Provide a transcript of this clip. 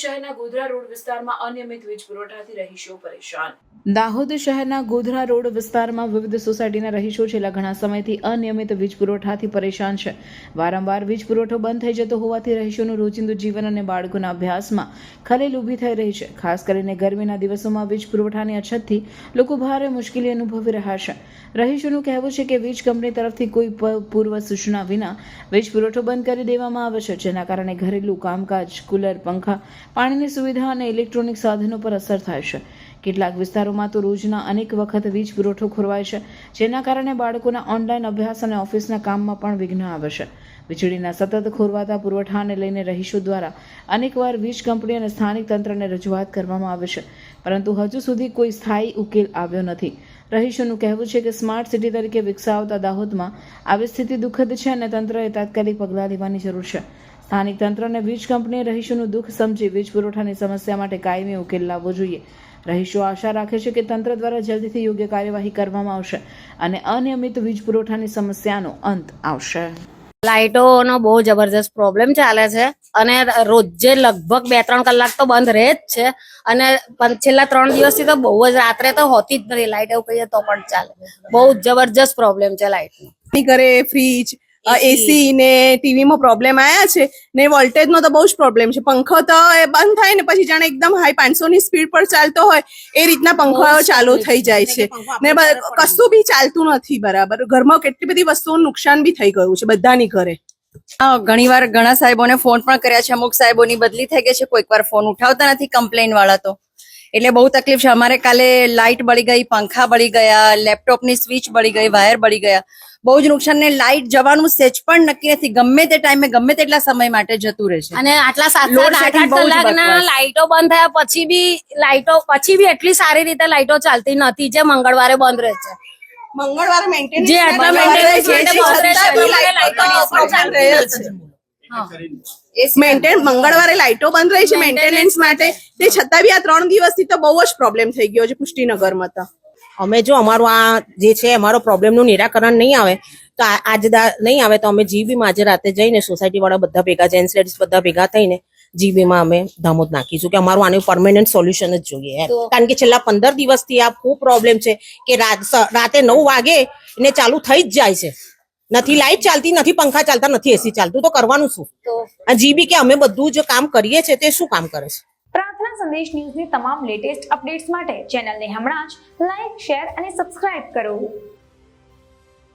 શહેરના ગોધરા રોડ વિસ્તારમાં અનિયમિત વીજ પુરવઠાથી રહીશો પરેશાન. દાહોદ શહેરના ગોધરા રોડ વિસ્તારમાં વિવિધ સોસાયટીના રહીશો છેલ્લા ઘણા સમયથી અનિયમિત વીજ પુરવઠાથી પરેશાન છે. વારંવાર વીજ પુરવઠો બંધ થઈ જતો હોવાથી રહીશોનું રોજિંદુ જીવન અને બાળકોના અભ્યાસમાં ખલેલ ઊભી થઈ રહી છે. ખાસ કરીને ગરમીના દિવસોમાં વીજ પુરવઠાની અછતથી લોકો ભારે મુશ્કેલી અનુભવી રહ્યા છે. રહીશોનું કહેવું છે કે વીજ કંપની તરફથી કોઈ પૂર્વ સૂચના વિના વીજ પુરવઠો બંધ કરી દેવામાં આવે છે, જેના કારણે ઘરેલું કામકાજ, કુલર, પંખા પાણીની સુવિધા અને ઇલેક્ટ્રોનિક સાધનો પર અસર થાય છે. કેટલાક વિસ્તારોમાં તો રોજના અનેક વખત વીજ પુરવઠો ખોરવાય છે, જેના કારણે બાળકોના ઓનલાઈન અભ્યાસ અને ઓફિસના કામમાં પણ વિઘ્ન આવે છે. વીજળીના સતત ખોરવાતા પુરવઠાને લઈને રહીશો દ્વારા અનેકવાર વીજ કંપની અને સ્થાનિક તંત્રને રજૂઆત કરવામાં આવે છે, પરંતુ હજુ સુધી કોઈ સ્થાયી ઉકેલ આવ્યો નથી. રહીશોનું કહેવું છે કે સ્માર્ટ સિટી તરીકે વિકસાવતા દાહોદમાં આવી સ્થિતિ દુઃખદ છે અને તંત્રએ તાત્કાલિક પગલાં લેવાની જરૂર છે. સ્થાનિક તંત્ર અને વીજ કંપનીએ રહીશોનું દુઃખ સમજી વીજ પુરવઠાની સમસ્યા માટે કાયમી ઉકેલ લાવવો જોઈએ. રહીશો આશા રાખે છે કે તંત્ર દ્વારા જલ્દીથી યોગ્ય કાર્યવાહી કરવામાં આવશે અને અનિયમિત વીજ પુરવઠાની સમસ્યાનો અંત આવશે. લાઇટોનો બહુ જબરજસ્ત પ્રોબ્લેમ ચાલે છે. અને રોજે લગભગ બે ત્રણ કલાક તો બંધ રહે જ છે. અને છેલ્લા ત્રણ દિવસથી તો બહુ જ રાત્રે તો હોતી જ નથી. લાઇટ એવું કહીએ તો પણ ચાલે. બહુ જબરજસ્ત પ્રોબ્લેમ છે લાઇટનો ઘરે ફ્રીજ એસી ને ટીવી માં પ્રોબ્લેમ આયા છે ને વોલ્ટેજ નો તો બહુ જ પ્રોબ્લેમ છે. પંખો તો એ બંધ થાય ને પછી જાણે એકદમ હાઈ પાંચસો ની સ્પીડ પર ચાલતો હોય એ રીતના પંખો ચાલુ થઈ જાય છે. ને કશું બી ચાલતું નથી બરાબર. ઘરમાં કેટલી બધી વસ્તુઓનું નુકસાન બી થઈ ગયું છે બધાની ઘરે. ઘણી વાર ઘણા સાહેબોને ફોન પણ કર્યા છે. અમુક સાહેબોની બદલી થઈ ગઈ છે. કોઈક વાર ફોન ઉઠાવતા નથી કમ્પ્લેન વાળા તો. એટલે બહુ તકલીફ છે. અમારે કાલે લાઇટ બળી ગઈ પંખા બળી ગયા લેપટોપની સ્વિચ બળી ગઈ વાયર બળી ગયા. બહુ જ નુકસાન ને લાઇટ જવાનું સેજ પણ નક્કી નથી. ગમે તે ટાઈમે ગમે તેટલા સમય માટે જતું રહે છે. અને આટલા સાત આઠ આઠ કલાકના લાઇટો બંધ થયા પછી બી લાઇટો પછી બી એટલી સારી રીતે લાઇટો ચાલતી નથી જે મંગળવારે બંધ રહે છે. મંગળવારે મેન્ટેનન્સ જે આટલા maintenance માટે મેન્ટેન મંગળવારે લાઇટો બંધ રહી છે મેન્ટેનન્સ માટે. તે છતાં બી આ ત્રણ દિવસથી તો બહુ જ પ્રોબ્લેમ થઈ ગયો છે પુષ્ટિનગરમાં તો. અમે જો અમારું આ જે છે અમારો પ્રોબ્લેમનું નિરાકરણ નહીં આવે તો આજ નહીં આવે તો અમે જીબીમાં આજે રાતે જઈને સોસાયટી વાળા બધા ભેગા જેન્ટ્સ લેડીઝ બધા ભેગા થઈને જીબીમાં અમે દામોદ નાખીશું કે અમારું આનું પરમેનન્ટ સોલ્યુશન જ જોઈએ કારણ કે છેલ્લા પંદર દિવસથી આ ખૂબ પ્રોબ્લેમ છે કે રાતે નવ વાગે ને ચાલુ થઈ જ જાય છે. નથી લાઈટ ચાલતી નથી પંખા ચાલતા નથી એસી ચાલતું. તો કરવાનું શું? આ જીબી કે અમે બધું જે કામ કરીએ છીએ તે શું કામ કરે છે? પ્રાર્થના સંદેશ ન્યૂઝની તમામ લેટેસ્ટ અપડેટ્સ માટે ચેનલને હમણાં જ લાઈક શેર અને સબસ્ક્રાઇબ કરો.